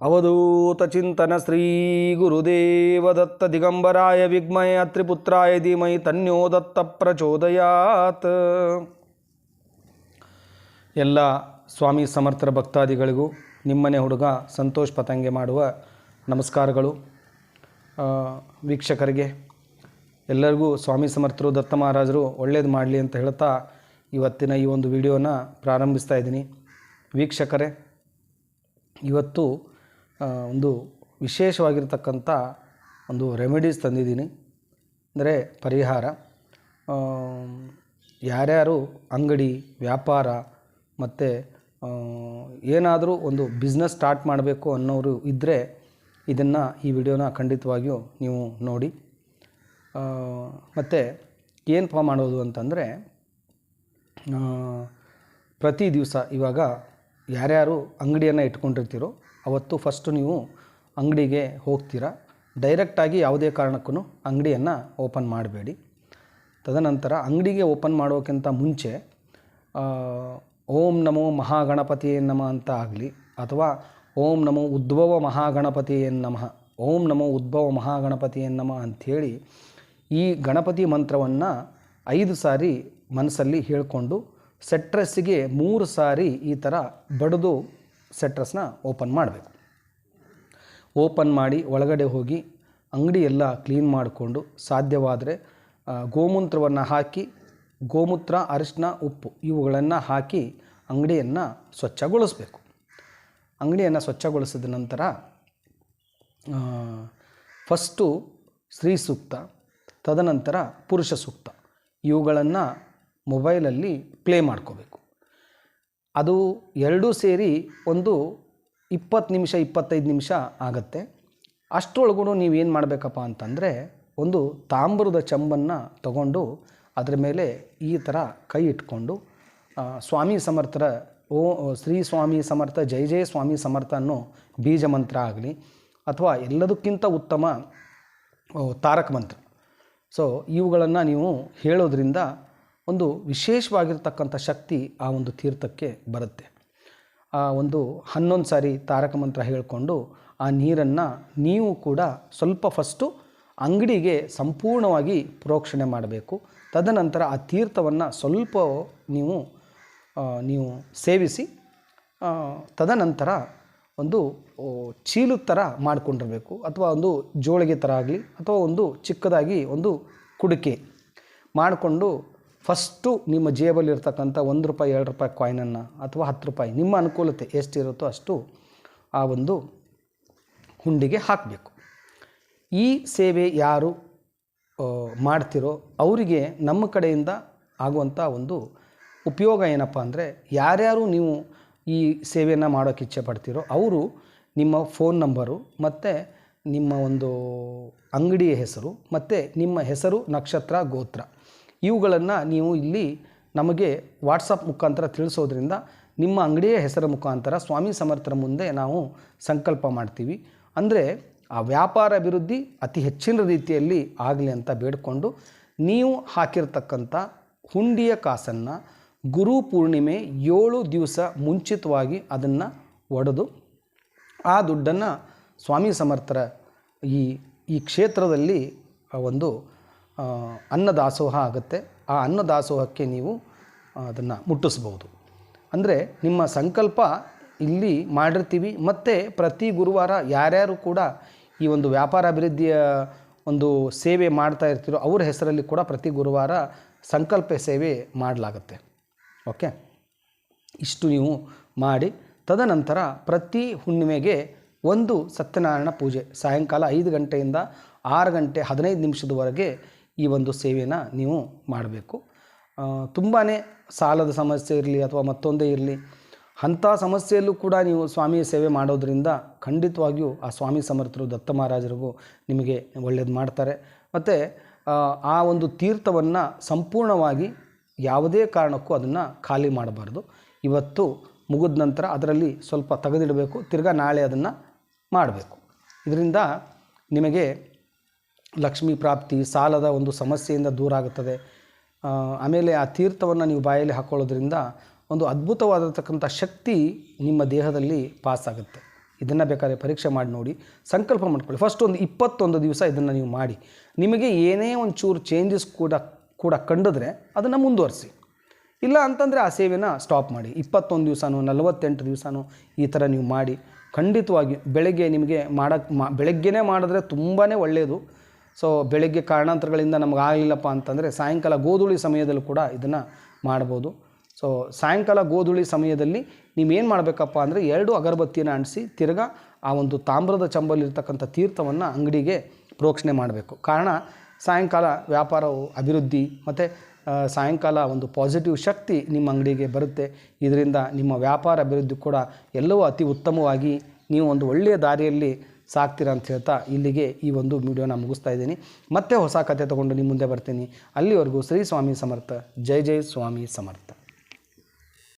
ಅವಧೂತ ಚಿಂತನ ಶ್ರೀ ಗುರುದೇವದತ್ತ ದಿಗಂಬರಾಯ ವಿಗ್ಮಯ ತ್ರಿಪುತ್ರಾಯ ಧೀಮೈ ತನ್ಯೋ ದತ್ತ ಪ್ರಚೋದಯಾತ್. ಎಲ್ಲ ಸ್ವಾಮಿ ಸಮರ್ಥರ ಭಕ್ತಾದಿಗಳಿಗೂ ನಿಮ್ಮನೆ ಹುಡುಗ ಸಂತೋಷ್ ಪತಂಗೆ ಮಾಡುವ ನಮಸ್ಕಾರಗಳು. ವೀಕ್ಷಕರಿಗೆ, ಎಲ್ಲರಿಗೂ ಸ್ವಾಮಿ ಸಮರ್ಥರು, ದತ್ತ ಮಹಾರಾಜರು ಒಳ್ಳೇದು ಮಾಡಲಿ ಅಂತ ಹೇಳ್ತಾ ಇವತ್ತಿನ ಈ ಒಂದು ವಿಡಿಯೋನ ಪ್ರಾರಂಭಿಸ್ತಾ ಇದ್ದೀನಿ. ವೀಕ್ಷಕರೇ, ಇವತ್ತು ಒಂದು ವಿಶೇಷವಾಗಿರ್ತಕ್ಕಂಥ ಒಂದು ರೆಮಿಡೀಸ್ ತಂದಿದ್ದೀನಿ. ಅಂದರೆ ಪರಿಹಾರ. ಯಾರ್ಯಾರು ಅಂಗಡಿ, ವ್ಯಾಪಾರ ಮತ್ತು ಏನಾದರೂ ಒಂದು ಬಿಸ್ನೆಸ್ ಸ್ಟಾರ್ಟ್ ಮಾಡಬೇಕು ಅನ್ನೋರು ಇದ್ದರೆ ಇದನ್ನು ಈ ವಿಡಿಯೋನ ಖಂಡಿತವಾಗಿಯೂ ನೀವು ನೋಡಿ. ಮತ್ತು ಏನಪ್ಪ ಮಾಡೋದು ಅಂತಂದರೆ ಪ್ರತಿ ದಿವಸ ಇವಾಗ ಯಾರ್ಯಾರು ಅಂಗಡಿಯನ್ನು ಇಟ್ಕೊಂಡಿರ್ತೀರೋ ಅವತ್ತು ಫಸ್ಟು ನೀವು ಅಂಗಡಿಗೆ ಹೋಗ್ತೀರಾ? ಡೈರೆಕ್ಟಾಗಿ ಯಾವುದೇ ಕಾರಣಕ್ಕೂ ಅಂಗಡಿಯನ್ನು ಓಪನ್ ಮಾಡಬೇಡಿ. ತದನಂತರ ಅಂಗಡಿಗೆ ಓಪನ್ ಮಾಡೋಕ್ಕಿಂತ ಮುಂಚೆ ಓಂ ನಮೋ ಮಹಾಗಣಪತಿಯೇ ನಮ ಅಂತ ಆಗಲಿ, ಅಥವಾ ಓಂ ನಮೋ ಉದ್ಭವ ಮಹಾಗಣಪತಿಯೇ ನಮಃ, ಓಂ ನಮೋ ಉದ್ಭವ ಮಹಾಗಣಪತಿಯೇ ನಮ ಅಂಥೇಳಿ ಈ ಗಣಪತಿ ಮಂತ್ರವನ್ನು ಐದು ಸಾರಿ ಮನಸ್ಸಲ್ಲಿ ಹೇಳಿಕೊಂಡು, ಸೆಟ್ರೆಸ್ಸಿಗೆ ಮೂರು ಸಾರಿ ಈ ಥರ ಬಡಿದು ಸೆಟ್ರಸ್ನ ಓಪನ್ ಮಾಡಬೇಕು. ಓಪನ್ ಮಾಡಿ ಒಳಗಡೆ ಹೋಗಿ ಅಂಗಡಿ ಎಲ್ಲ ಕ್ಲೀನ್ ಮಾಡಿಕೊಂಡು ಸಾಧ್ಯವಾದರೆ ಗೋಮೂತ್ರವನ್ನು ಹಾಕಿ, ಗೋಮೂತ್ರ ಅರಿಶಿನ ಉಪ್ಪು ಇವುಗಳನ್ನು ಹಾಕಿ ಅಂಗಡಿಯನ್ನು ಸ್ವಚ್ಛಗೊಳಿಸಬೇಕು. ಅಂಗಡಿಯನ್ನು ಸ್ವಚ್ಛಗೊಳಿಸಿದ ನಂತರ ಫಸ್ಟು ಸ್ತ್ರೀ ಸೂಕ್ತ, ತದನಂತರ ಪುರುಷ ಸೂಕ್ತ ಇವುಗಳನ್ನು ಮೊಬೈಲಲ್ಲಿ ಪ್ಲೇ ಮಾಡ್ಕೋಬೇಕು. ಅದು ಎರಡೂ ಸೇರಿ ಒಂದು ಇಪ್ಪತ್ತು ನಿಮಿಷ, ಇಪ್ಪತ್ತೈದು ನಿಮಿಷ ಆಗುತ್ತೆ. ಅಷ್ಟರೊಳಗೂ ನೀವೇನು ಮಾಡಬೇಕಪ್ಪ ಅಂತಂದರೆ ಒಂದು ತಾಮ್ರದ ಚಂಬನ್ನು ತಗೊಂಡು ಅದರ ಮೇಲೆ ಈ ಥರ ಕೈ ಇಟ್ಕೊಂಡು ಸ್ವಾಮಿ ಸಮರ್ಥರ, ಓ, ಶ್ರೀ ಸ್ವಾಮಿ ಸಮರ್ಥ, ಜೈ ಜಯ ಸ್ವಾಮಿ ಸಮರ್ಥ ಅನ್ನೋ ಬೀಜ ಮಂತ್ರ ಆಗಲಿ ಅಥವಾ ಎಲ್ಲದಕ್ಕಿಂತ ಉತ್ತಮ ತಾರಕ ಮಂತ್ರ. ಸೊ ಇವುಗಳನ್ನು ನೀವು ಹೇಳೋದ್ರಿಂದ ಒಂದು ವಿಶೇಷವಾಗಿರ್ತಕ್ಕಂಥ ಶಕ್ತಿ ಆ ಒಂದು ತೀರ್ಥಕ್ಕೆ ಬರುತ್ತೆ. ಆ ಒಂದು ಹನ್ನೊಂದು ಸಾರಿ ತಾರಕ ಮಂತ್ರ ಹೇಳಿಕೊಂಡು ಆ ನೀರನ್ನು ನೀವು ಕೂಡ ಸ್ವಲ್ಪ ಫಸ್ಟು ಅಂಗಡಿಗೆ ಸಂಪೂರ್ಣವಾಗಿ ಪ್ರೋಕ್ಷಣೆ ಮಾಡಬೇಕು. ತದನಂತರ ಆ ತೀರ್ಥವನ್ನು ಸ್ವಲ್ಪ ನೀವು ನೀವು ಸೇವಿಸಿ ತದನಂತರ ಒಂದು ಚೀಲು ಥರ ಮಾಡಿಕೊಂಡಿರಬೇಕು. ಅಥವಾ ಒಂದು ಜೋಳಿಗೆ ಥರ ಆಗಲಿ, ಅಥವಾ ಒಂದು ಚಿಕ್ಕದಾಗಿ ಒಂದು ಕುಡಿಕೆ ಮಾಡಿಕೊಂಡು ಫಸ್ಟು ನಿಮ್ಮ ಜೇಬಲ್ಲಿ ಇರ್ತಕ್ಕಂಥ ಒಂದು ರೂಪಾಯಿ, ಎರಡು ರೂಪಾಯಿ ಕಾಯಿನನ್ನು ಅಥವಾ ಹತ್ತು ರೂಪಾಯಿ, ನಿಮ್ಮ ಅನುಕೂಲತೆ ಎಷ್ಟಿರುತ್ತೋ ಅಷ್ಟು ಆ ಒಂದು ಹುಂಡಿಗೆ ಹಾಕಬೇಕು. ಈ ಸೇವೆ ಯಾರು ಮಾಡ್ತಿರೋ ಅವರಿಗೆ ನಮ್ಮ ಕಡೆಯಿಂದ ಆಗುವಂಥ ಒಂದು ಉಪಯೋಗ ಏನಪ್ಪ ಅಂದರೆ, ಯಾರ್ಯಾರು ನೀವು ಈ ಸೇವೆಯನ್ನು ಮಾಡೋಕ್ಕೆ ಇಚ್ಛೆ ಪಡ್ತೀರೋ ಅವರು ನಿಮ್ಮ ಫೋನ್ ನಂಬರು ಮತ್ತು ನಿಮ್ಮ ಒಂದು ಅಂಗಡಿಯ ಹೆಸರು, ಮತ್ತು ನಿಮ್ಮ ಹೆಸರು ನಕ್ಷತ್ರ, ಗೋತ್ರ. ಇವುಗಳನ್ನು ನೀವು ಇಲ್ಲಿ ನಮಗೆ ವಾಟ್ಸಪ್ ಮುಖಾಂತರ ತಿಳಿಸೋದ್ರಿಂದ ನಿಮ್ಮ ಅಂಗಡಿಯ ಹೆಸರ ಮುಖಾಂತರ ಸ್ವಾಮಿ ಸಮರ್ಥರ ಮುಂದೆ ನಾವು ಸಂಕಲ್ಪ ಮಾಡ್ತೀವಿ. ಅಂದರೆ ಆ ವ್ಯಾಪಾರ ಅಭಿವೃದ್ಧಿ ಅತಿ ಹೆಚ್ಚಿನ ರೀತಿಯಲ್ಲಿ ಆಗಲಿ ಅಂತ ಬೇಡಿಕೊಂಡು ನೀವು ಹಾಕಿರ್ತಕ್ಕಂಥ ಹುಂಡಿಯ ಕಾಸನ್ನು ಗುರು ಪೂರ್ಣಿಮೆ ಏಳು ದಿವಸ ಮುಂಚಿತವಾಗಿ ಅದನ್ನು ಒಡೆದು ಆ ದುಡ್ಡನ್ನು ಸ್ವಾಮಿ ಸಮರ್ಥರ ಈ ಈ ಕ್ಷೇತ್ರದಲ್ಲಿ ಒಂದು ಅನ್ನದಾಸೋಹ ಆಗುತ್ತೆ. ಆ ಅನ್ನದಾಸೋಹಕ್ಕೆ ನೀವು ಅದನ್ನು ಮುಟ್ಟಿಸ್ಬೋದು. ಅಂದರೆ ನಿಮ್ಮ ಸಂಕಲ್ಪ ಇಲ್ಲಿ ಮಾಡಿರ್ತೀವಿ, ಮತ್ತು ಪ್ರತಿ ಗುರುವಾರ ಯಾರ್ಯಾರು ಕೂಡ ಈ ಒಂದು ವ್ಯಾಪಾರ ಅಭಿವೃದ್ಧಿಯ ಒಂದು ಸೇವೆ ಮಾಡ್ತಾ ಇರ್ತೀರೋ ಅವ್ರ ಹೆಸರಲ್ಲಿ ಕೂಡ ಪ್ರತಿ ಗುರುವಾರ ಸಂಕಲ್ಪ ಸೇವೆ ಮಾಡಲಾಗುತ್ತೆ. ಓಕೆ? ಇಷ್ಟು ನೀವು ಮಾಡಿ. ತದನಂತರ ಪ್ರತಿ ಹುಣ್ಣಿಮೆಗೆ ಒಂದು ಸತ್ಯನಾರಾಯಣ ಪೂಜೆ, ಸಾಯಂಕಾಲ ಐದು ಗಂಟೆಯಿಂದ ಆರು ಗಂಟೆ ಹದಿನೈದು ನಿಮಿಷದವರೆಗೆ ಈ ಒಂದು ಸೇವೆಯನ್ನು ನೀವು ಮಾಡಬೇಕು. ತುಂಬಾ ಸಾಲದ ಸಮಸ್ಯೆ ಇರಲಿ ಅಥವಾ ಮತ್ತೊಂದೇ ಇರಲಿ, ಅಂಥ ಸಮಸ್ಯೆಯಲ್ಲೂ ಕೂಡ ನೀವು ಸ್ವಾಮಿಯ ಸೇವೆ ಮಾಡೋದರಿಂದ ಖಂಡಿತವಾಗಿಯೂ ಆ ಸ್ವಾಮಿ ಸಮರ್ಥರು, ದತ್ತ ಮಹಾರಾಜರಿಗೂ ನಿಮಗೆ ಒಳ್ಳೇದು ಮಾಡ್ತಾರೆ. ಮತ್ತು ಆ ಒಂದು ತೀರ್ಥವನ್ನು ಸಂಪೂರ್ಣವಾಗಿ ಯಾವುದೇ ಕಾರಣಕ್ಕೂ ಅದನ್ನು ಖಾಲಿ ಮಾಡಬಾರ್ದು. ಇವತ್ತು ಮುಗಿದ ನಂತರ ಅದರಲ್ಲಿ ಸ್ವಲ್ಪ ತೆಗೆದಿಡಬೇಕು, ತಿರ್ಗಾ ನಾಳೆ ಅದನ್ನು ಮಾಡಬೇಕು. ಇದರಿಂದ ನಿಮಗೆ ಲಕ್ಷ್ಮೀ ಪ್ರಾಪ್ತಿ ಸಾಲದ ಒಂದು ಸಮಸ್ಯೆಯಿಂದ ದೂರ ಆಗುತ್ತದೆ. ಆಮೇಲೆ ಆ ತೀರ್ಥವನ್ನು ನೀವು ಬಾಯಲ್ಲಿ ಹಾಕ್ಕೊಳ್ಳೋದ್ರಿಂದ ಒಂದು ಅದ್ಭುತವಾದತಕ್ಕಂಥ ಶಕ್ತಿ ನಿಮ್ಮ ದೇಹದಲ್ಲಿ ಪಾಸ್ ಆಗುತ್ತೆ. ಇದನ್ನು ಬೇಕಾದ್ರೆ ಪರೀಕ್ಷೆ ಮಾಡಿ ನೋಡಿ, ಸಂಕಲ್ಪ ಮಾಡ್ಕೊಳ್ಳಿ. ಫಸ್ಟ್ ಒಂದು ಇಪ್ಪತ್ತೊಂದು ದಿವಸ ಇದನ್ನು ನೀವು ಮಾಡಿ. ನಿಮಗೆ ಏನೇ ಒಂದು ಚೂರು ಚೇಂಜಸ್ ಕೂಡ ಕೂಡ ಕಂಡಿದ್ರೆ ಅದನ್ನು ಮುಂದುವರಿಸಿ. ಇಲ್ಲ ಅಂತಂದರೆ ಆ ಸೇವೆನ ಸ್ಟಾಪ್ ಮಾಡಿ. ಇಪ್ಪತ್ತೊಂದು ದಿವಸನೋ, ನಲವತ್ತೆಂಟು ದಿವಸನೋ ಈ ಥರ ನೀವು ಮಾಡಿ. ಖಂಡಿತವಾಗಿ ಬೆಳಗ್ಗೆ ನಿಮಗೆ ಮಾಡೋಕ್ಕೆ ಮಾ, ಬೆಳಗ್ಗೆನೇ ಮಾಡಿದ್ರೆ ತುಂಬಾ ಒಳ್ಳೆಯದು ಸೊ ಬೆಳಗ್ಗೆ ಕಾರಣಾಂತರಗಳಿಂದ ನಮ್ಗೆ ಆಗಲಿಲ್ಲಪ್ಪ ಅಂತಂದರೆ ಸಾಯಂಕಾಲ ಗೋಧೂಳಿ ಸಮಯದಲ್ಲೂ ಕೂಡ ಇದನ್ನು ಮಾಡ್ಬೋದು. ಸೊ ಸಾಯಂಕಾಲ ಗೋಧೂಳಿ ಸಮಯದಲ್ಲಿ ನೀವೇನು ಮಾಡಬೇಕಪ್ಪ ಅಂದರೆ ಎರಡು ಅಗರಬತ್ತಿಯನ್ನು ಅಂಟಿಸಿ ತಿರ್ಗಾ ಆ ಒಂದು ತಾಮ್ರದ ಚಂಬಲಿರ್ತಕ್ಕಂಥ ತೀರ್ಥವನ್ನು ಅಂಗಡಿಗೆ ಪ್ರೋಕ್ಷಣೆ ಮಾಡಬೇಕು. ಕಾರಣ ಸಾಯಂಕಾಲ ವ್ಯಾಪಾರವು ಅಭಿವೃದ್ಧಿ ಮತ್ತು ಸಾಯಂಕಾಲ ಒಂದು ಪಾಸಿಟಿವ್ ಶಕ್ತಿ ನಿಮ್ಮ ಅಂಗಡಿಗೆ ಬರುತ್ತೆ. ಇದರಿಂದ ನಿಮ್ಮ ವ್ಯಾಪಾರ ಅಭಿವೃದ್ಧಿ ಕೂಡ ಎಲ್ಲವೂ ಅತಿ ಉತ್ತಮವಾಗಿ ನೀವು ಒಂದು ಒಳ್ಳೆಯ ದಾರಿಯಲ್ಲಿ ಸಾಕ್ತೀರಾ ಅಂತ ಹೇಳ್ತಾ ಇಲ್ಲಿಗೆ ಈ ಒಂದು ವಿಡಿಯೋನ ಮುಗಿಸ್ತಾ ಇದ್ದೀನಿ. ಮತ್ತೆ ಹೊಸ ಕತೆ ತೊಗೊಂಡು ನಿಮ್ಮ ಮುಂದೆ ಬರ್ತೀನಿ. ಅಲ್ಲಿವರೆಗೂ ಶ್ರೀ ಸ್ವಾಮಿ ಸಮರ್ಥ. ಜೈ ಜೈ ಸ್ವಾಮಿ ಸಮರ್ಥ.